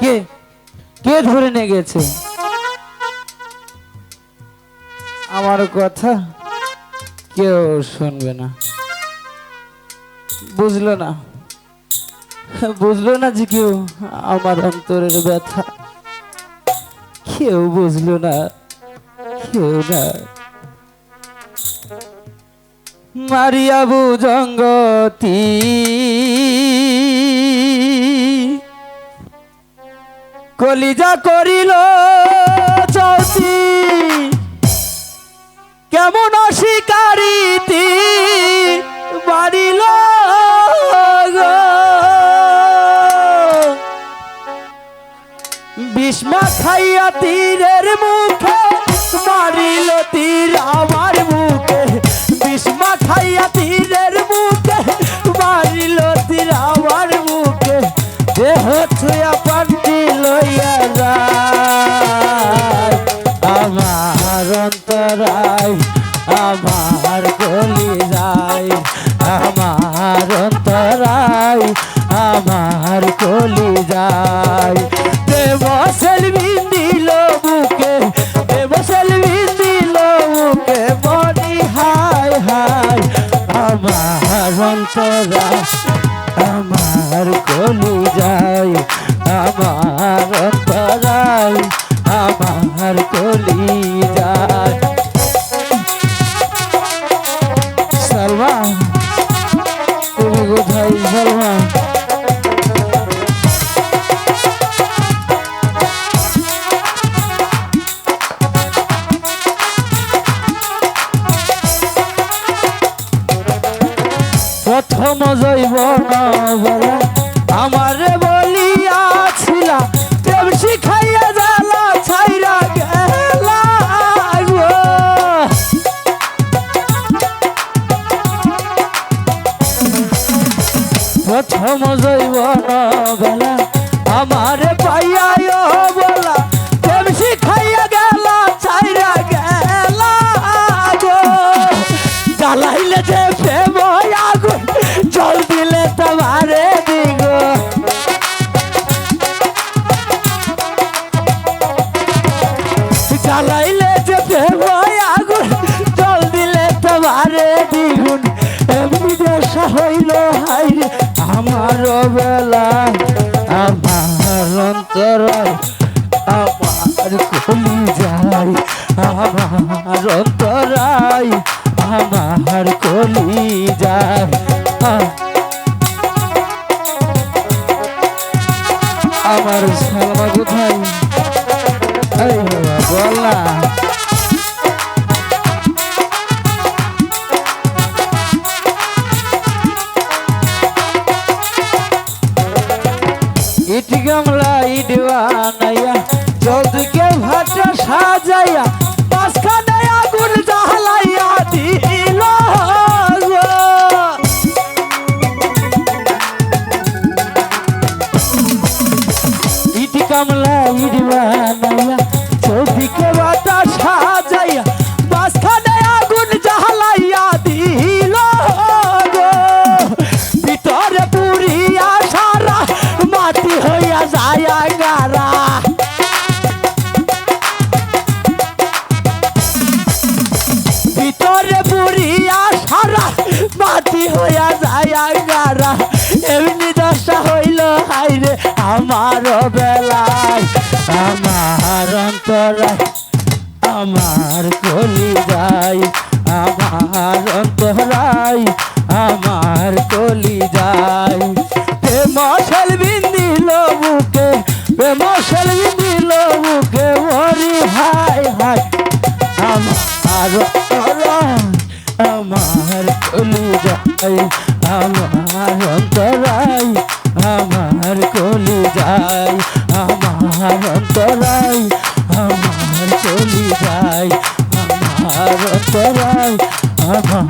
কে? কে ধরে নিয়ে গেছে? আমার কথা কেউ শুনবে না। বুঝলো না। বুঝলো না যে কেউ আমার অন্তরের ব্যথা। কেউ বুঝলো না। কেউ না। মারিয়াবু বুজঙ্গতি কলিজা করিল চৌতি কেমন অস্বীকারিতি বাড়িল। বিষ্মা খাইয়া তীরের মুখে মারিল তীর আমার আমার অন্তরায় আমার কলি যায়। দেব সেলবি দিল বুকে, দেব সেলবি দিল বুকে বলি হায় হায় আমার অন্তরায়, আমার কলি যায়, আমার প্রথম জৈব নবলা আমারে বলিয়াছিলা। প্রথম জৈব নবলা আমারে পাইয়ায় বলা, প্রেম শিখাইয়া গেলা ছাইরা গেলা জ্বালাইলে যে তোমারে এমনি দেশা হইল, হাইরে আমার বেলা। আমার অন্তর আমার কলি যায়, আমার অন্তরায় আমার কলি যায়। আমার সালমা কোথায় বল। ইট গামলা ইট বানাইয়া চৌদিকে ভাটা সাজাইয়া মাঝখানে আগুন জ্বালাইয়া দিল। ইট কামলা ইট বানাইয়া মাটি হইয়া যায় গারা এমনি দশা হইল, হাইরে আমার বেলায়, আমার অন্তরায়, আমার কলি যায় যাই আমার অন্তরাই আমার কলি যাই আমার অন্তরাই আমার কলি যাই আমার অন্তরাই আমার